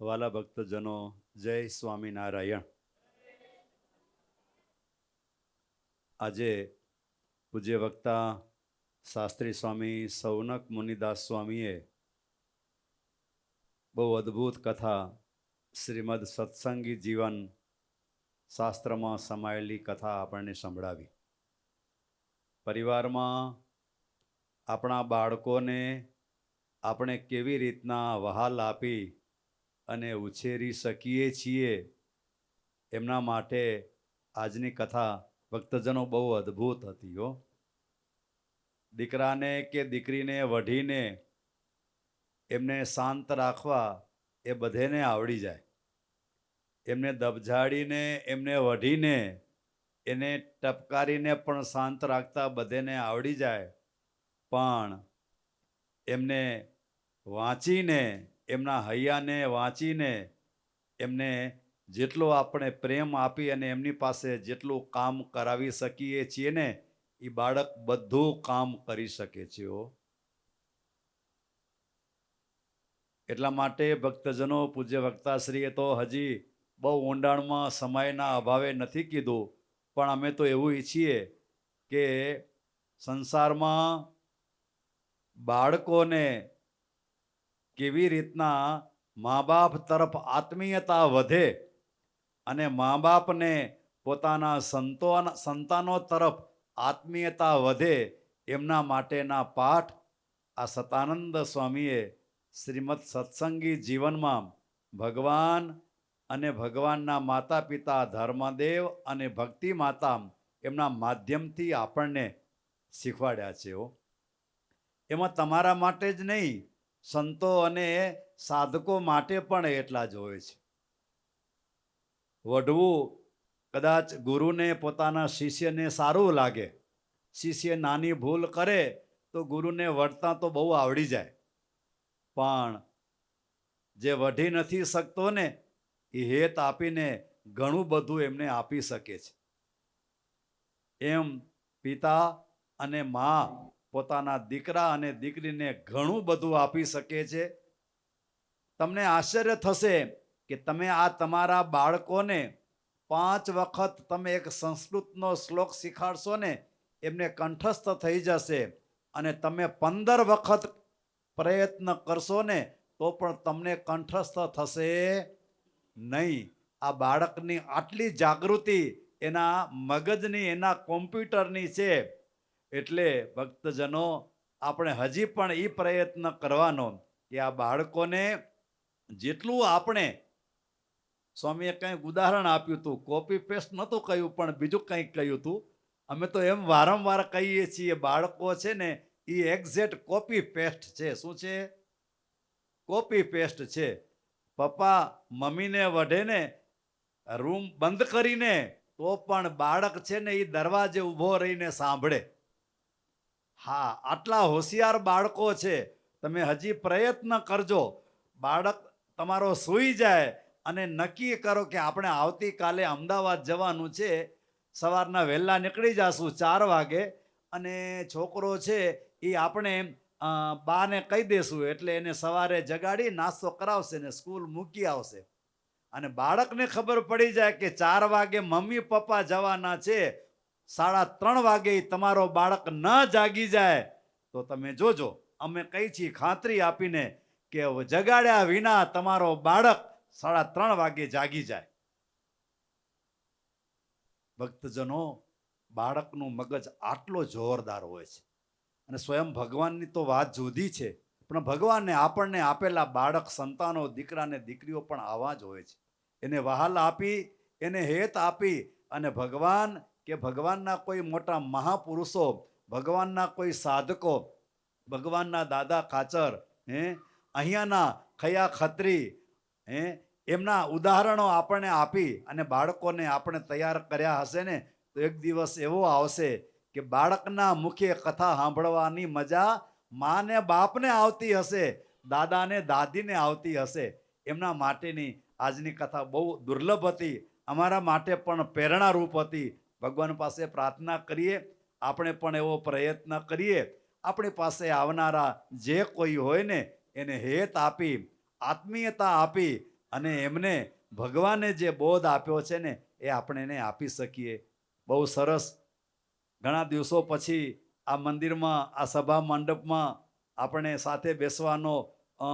વાલા ભક્તજનો, જય સ્વામિનારાયણ. આજે પૂજ્ય વક્તા શાસ્ત્રી સ્વામી સૌનક મુનિદાસ સ્વામીએ બહુ અદ્ભુત કથા શ્રીમદ સત્સંગી જીવન શાસ્ત્રમાં સમાયેલી કથા આપણને સંભળાવી. પરિવારમાં આપણા બાળકોને આપણે કેવી રીતના વહાલ આપી અને ઉછેરી શકીએ છીએ. એમના માટે આજની કથા ભક્તજનો બહુ અદ્ભુત હતી હો. દીકરાને કે દીકરીને વઢીને એમને શાંત રાખવા એ બધેને આવડી જાય. એમને દબજાડીને એમને વઢીને, એને ટપકારીને પણ શાંત રાખતા બધેને આવડી જાય. પણ એમને વાંચીને એમના હૈયાને વાંચીને એમને જેટલો આપણે પ્રેમ આપી અને એમની પાસે જેટલું કામ કરાવી શકીએ છીએ ને એ બાળક બધું કામ કરી શકે છે એટલા માટે ભક્તજનો, પૂજ્ય વક્તાશ્રીએ તો હજી બહુ ઊંડાણમાં સમયના અભાવે નથી કીધું, પણ અમે તો એવું ઈચ્છીએ કે સંસારમાં બાળકોને કેવી રીતના મા બાપ તરફ આત્મીયતા વધે અને મા બાપને પોતાના સંતો સંતાનો તરફ આત્મીયતા વધે એમના માટેના પાઠ આ સતાનંદ સ્વામીએ શ્રીમદ સત્સંગી જીવનમાં ભગવાન અને ભગવાનના માતા પિતા ધર્મદેવ અને ભક્તિ માતા એમના માધ્યમથી આપણને શીખવાડ્યા છે એમાં તમારા માટે જ નહીં સંતો અને સાધકો માટે પણ એટલા જ હોય છે. વઢવું કદાચ ગુરુને પોતાના શિષ્યને સારું લાગે, શિષ્ય નાની ભૂલ કરે તો ગુરુને વઢતા તો બહુ આવડી જાય. પણ જે વઢી નથી શકતો ને, એ હેત આપીને ઘણું બધું એમને આપી શકે છે. એમ પિતા અને મા પોતાના દીકરા અને દીકરીને ઘણું બધું આપી શકે છે. તમને આશ્ચર્ય થશે કે તમે આ તમારા બાળકોને પાંચ વખત તમે એક સંસ્કૃતનો શ્લોક શીખાડશો ને, એમને કંઠસ્થ થઈ જશે અને તમે પંદર વખત પ્રયત્ન કરશો ને, તો પણ તમને કંઠસ્થ થશે નહીં. આ બાળકની આટલી જાગૃતિ એના મગજની, એના કોમ્પ્યુટરની છે. એટલે ભક્તજનો, આપણે હજી પણ એ પ્રયત્ન કરવાનો કે આ બાળકોને જેટલું આપણે, સ્વામીએ કંઈક ઉદાહરણ આપ્યું હતું કોપી પેસ્ટ નહોતું કહ્યું પણ બીજું કંઈક કહ્યું હતું. અમે તો એમ વારંવાર કહીએ છીએ, બાળકો છે ને એ એક્ઝેક્ટ કોપી પેસ્ટ છે. શું છે? કોપી પેસ્ટ છે. પપ્પા, મમ્મીને વઢે ને રૂમ બંધ કરીને, તો પણ બાળક છે ને એ દરવાજે ઊભો રહીને સાંભળે. હા, આટલા હોશિયાર બાળકો છે. તમે હજી પ્રયત્ન કરજો. બાળક તમારો સૂઈ જાય અને નક્કી કરો કે આપણે આવતીકાલે અમદાવાદ જવાનું છે. સવારના વહેલા નીકળી જશું ચાર વાગે અને છોકરો છે એ આપણે બાને કહી દેશું એટલે એને સવારે જગાડી નાસ્તો કરાવશે ને સ્કૂલ મૂકી આવશે. અને બાળકને ખબર પડી જાય કે ચાર વાગે મમ્મી પપ્પા જવાના છે. સાડા ત્રણ વાગે તમારો બાળક ન જાગી જાય, તો તમે જોજો, અમે કઈ છીએ ખાતરી આપીને કે જગાડ્યા વિના તમારો બાળક સાડા ત્રણ વાગે જાગી જાય. ભક્તજનો, બાળકનું મગજ આટલો જોરદાર હોય છે. અને સ્વયં ભગવાનની તો વાત જુદી છે, પણ ભગવાને આપણને આપેલા બાળક, સંતાનો દીકરાને દીકરીઓ પણ આવા જ હોય છે. એને વહાલ આપી, એને હેત આપી અને ભગવાન કે ભગવાનના કોઈ મોટા મહાપુરુષો, ભગવાનના કોઈ સાધકો, ભગવાનના દાદા ખાચર, હે, અહીંયાના ખયા ખત્રી, હે, એમના ઉદાહરણો આપણને આપી અને બાળકોને આપણે તૈયાર કર્યા હશે ને, તો એક દિવસ એવો આવશે કે બાળકના મુખે કથા સાંભળવાની મજા માને બાપને આવતી હશે, દાદાને દાદીને આવતી હશે. એમના માટેની આજની કથા બહુ દુર્લભ હતી. અમારા માટે પણ પ્રેરણારૂપ હતી. ભગવાન પાસે પ્રાર્થના કરીએ, આપણે પણ એવો પ્રયત્ન કરીએ. આપણી પાસે આવનારા જે કોઈ હોય ને, એને હેત આપી, આત્મીયતા આપી અને એમને ભગવાને જે બોધ આપ્યો છે ને, એ આપણે એને આપી શકીએ. બહુ સરસ. ઘણા દિવસો પછી આ મંદિરમાં, આ સભા મંડપમાં આપણે સાથે બેસવાનો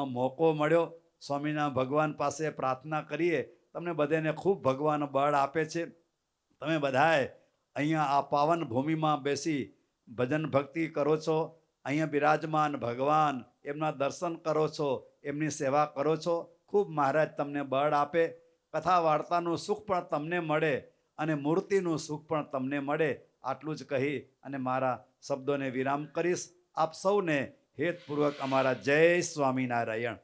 મોકો મળ્યો. સ્વામીના ભગવાન પાસે પ્રાર્થના કરીએ. તમને બધાને ખૂબ ભગવાન બળ આપે છે. તમે બધાએ અહીંયા આ પાવન ભૂમિમાં બેસી ભજન ભક્તિ કરો છો, અહીંયા બિરાજમાન ભગવાન એમના દર્શન કરો છો, એમની સેવા કરો છો. ખૂબ મહારાજ તમને બળ આપે, કથા વાર્તાનું સુખ પણ તમને મળે અને મૂર્તિનું સુખ પણ તમને મળે, આટલું જ કહી અને મારા શબ્દોને વિરામ કરીશ. આપ સૌને હેતપૂર્વક અમારા જય સ્વામિનારાયણ.